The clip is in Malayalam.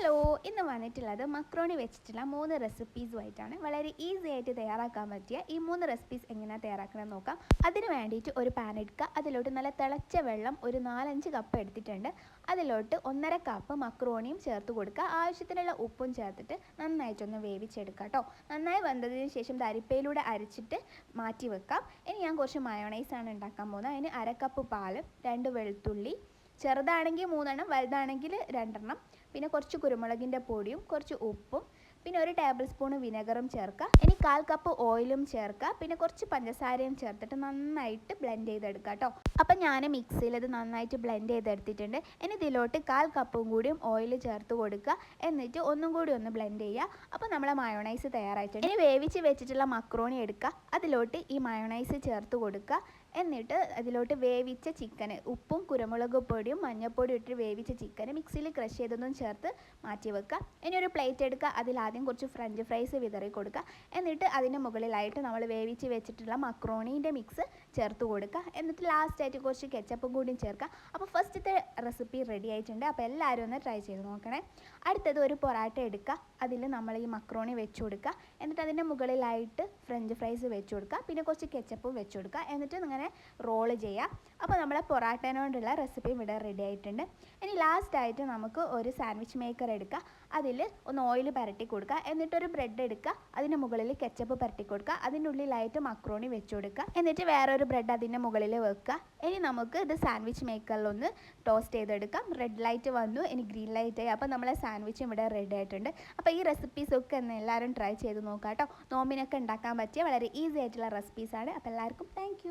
ഹലോ ഇന്ന് വന്നിട്ടുള്ളത് മക്രോണി വെച്ചിട്ടുള്ള മൂന്ന് റെസിപ്പീസുമായിട്ടാണ് വളരെ ഈസി ആയിട്ട് തയ്യാറാക്കാൻ പറ്റിയ ഈ മൂന്ന് റെസിപ്പീസ് എങ്ങനെയാണ് തയ്യാറാക്കണം നോക്കാം. അതിന് വേണ്ടിയിട്ട് ഒരു പാൻ എടുക്കുക. അതിലോട്ട് നല്ല തിളച്ച വെള്ളം ഒരു നാലഞ്ച് കപ്പ് എടുത്തിട്ടുണ്ട്. അതിലോട്ട് ഒന്നര കപ്പ് മക്രോണിയും ചേർത്ത് കൊടുക്കുക. ആവശ്യത്തിനുള്ള ഉപ്പും ചേർത്തിട്ട് നന്നായിട്ടൊന്ന് വേവിച്ചെടുക്കുക കേട്ടോ നന്നായി വന്നതിന് ശേഷം തരിപ്പയിലൂടെ അരച്ചിട്ട് മാറ്റി വെക്കാം. ഇനി ഞാൻ കുറച്ച് മയോണൈസാണ് ഉണ്ടാക്കാൻ പോകുന്നത്. അതിന് അര കപ്പ് പാലും രണ്ട് വെളുത്തുള്ളി ചെറുതാണെങ്കിൽ മൂന്നെണ്ണം വലുതാണെങ്കിൽ രണ്ടെണ്ണം. പിന്നെ കുറച്ച് കുരുമുളകിന്റെ പൊടിയും കുറച്ച് ഉപ്പും പിന്നെ ഒരു ടേബിൾ സ്പൂൺ വിനെഗറും ചേർക്കുക. ഇനി കാൽ കപ്പ് ഓയിലും ചേർക്കുക. പിന്നെ കുറച്ച് പഞ്ചസാരയും ചേർത്തിട്ട് നന്നായിട്ട് ബ്ലെൻഡ് ചെയ്തെടുക്കുക കേട്ടോ അപ്പം ഞാൻ മിക്സിയിൽ ഇത് നന്നായിട്ട് ബ്ലെൻഡ് ചെയ്തെടുത്തിട്ടുണ്ട്. ഇനി ഇതിലോട്ട് കാൽ കപ്പും കൂടിയും ഓയിൽ ചേർത്ത് കൊടുക്കുക. എന്നിട്ട് ഒന്നും കൂടി ഒന്ന് ബ്ലെൻഡ് ചെയ്യുക. അപ്പോൾ നമ്മളെ മയോണൈസ് തയ്യാറായിട്ടുണ്ട്. ഇനി വേവിച്ച് വെച്ചിട്ടുള്ള മക്രോണി എടുക്കുക. അതിലോട്ട് ഈ മയോണൈസ് ചേർത്ത് കൊടുക്കുക. എന്നിട്ട് അതിലോട്ട് വേവിച്ച ചിക്കൻ ഉപ്പും കുരുമുളക് പൊടിയും മഞ്ഞൾപ്പൊടിയും ഇട്ട് വേവിച്ച ചിക്കൻ മിക്സിയിൽ ക്രഷ് ചെയ്തൊന്നും ചേർത്ത് മാറ്റി വെക്കുക. ഇനി ഒരു പ്ലേറ്റ് എടുക്കുക. അതിൽ ആദ്യം കുറച്ച് ഫ്രഞ്ച് ഫ്രൈസ് വിതറി കൊടുക്കുക. എന്നിട്ട് അതിന് മുകളിലായിട്ട് നമ്മൾ വേവിച്ച് വെച്ചിട്ടുള്ള മക്രോണീന്റെ മിക്സ് ചേർത്ത് കൊടുക്കുക. എന്നിട്ട് ലാസ്റ്റായിട്ട് കുറച്ച് കെച്ചപ്പും കൂടിയും ചേർക്കുക. അപ്പോൾ ഫസ്റ്റത്തെ റെസിപ്പി റെഡി ആയിട്ടുണ്ട്. അപ്പോൾ എല്ലാവരും ഒന്ന് ട്രൈ ചെയ്ത് നോക്കണേ. അടുത്തത് ഒരു പൊറാട്ട എടുക്കുക. അതിൽ നമ്മൾ ഈ മക്രോണി വെച്ച് കൊടുക്കുക. എന്നിട്ട് അതിന്റെ മുകളിലായിട്ട് ഫ്രഞ്ച് ഫ്രൈസ് വെച്ച് കൊടുക്കുക. പിന്നെ കുറച്ച് കെച്ചപ്പും വെച്ച് കൊടുക്കുക. എന്നിട്ട് ഇങ്ങനെ റോൾ ചെയ്യാം. അപ്പോൾ നമ്മളെ പൊറാട്ടേനോണ്ടുള്ള റെസിപ്പിയും ഇവിടെ റെഡി ആയിട്ടുണ്ട്. ഇനി ലാസ്റ്റായിട്ട് നമുക്ക് ഒരു സാൻഡ്വിച്ച് മേക്കർ എടുക്കുക അതിൽ ഒന്ന് ഓയിൽ പരട്ടി കൊടുക്കുക. എന്നിട്ടൊരു ബ്രെഡ് എടുക്കുക. അതിന്റെ മുകളിൽ കെച്ചപ്പ് പരട്ടി കൊടുക്കുക. അതിന്റെ ഉള്ളിലായിട്ട് മക്രോണി വെച്ച് കൊടുക്കുക. എന്നിട്ട് വേറൊരു ബ്രെഡ് അതിന്റെ മുകളിൽ വെക്കുക. ഇനി നമുക്ക് ഇത് സാൻഡ്വിച്ച് മേക്കറിലൊന്ന് ടോസ്റ്റ് ചെയ്തെടുക്കാം. റെഡ് ലൈറ്റ് വന്നു. ഇനി ഗ്രീൻ ലൈറ്റ് ആയി. അപ്പോൾ നമ്മളെ സാൻഡ്വിച്ചും ഇവിടെ റെഡി ആയിട്ടുണ്ട്. അപ്പോൾ ഈ റെസിപ്പീസൊക്കെ ഒന്ന് എല്ലാവരും ട്രൈ ചെയ്ത് നോക്കാം കേട്ടോ നോമ്പിനൊക്കെ ഉണ്ടാക്കാൻ പറ്റിയ വളരെ ഈസി ആയിട്ടുള്ള റെസിപ്പീസാണ് അപ്പോൾ എല്ലാവർക്കും താങ്ക്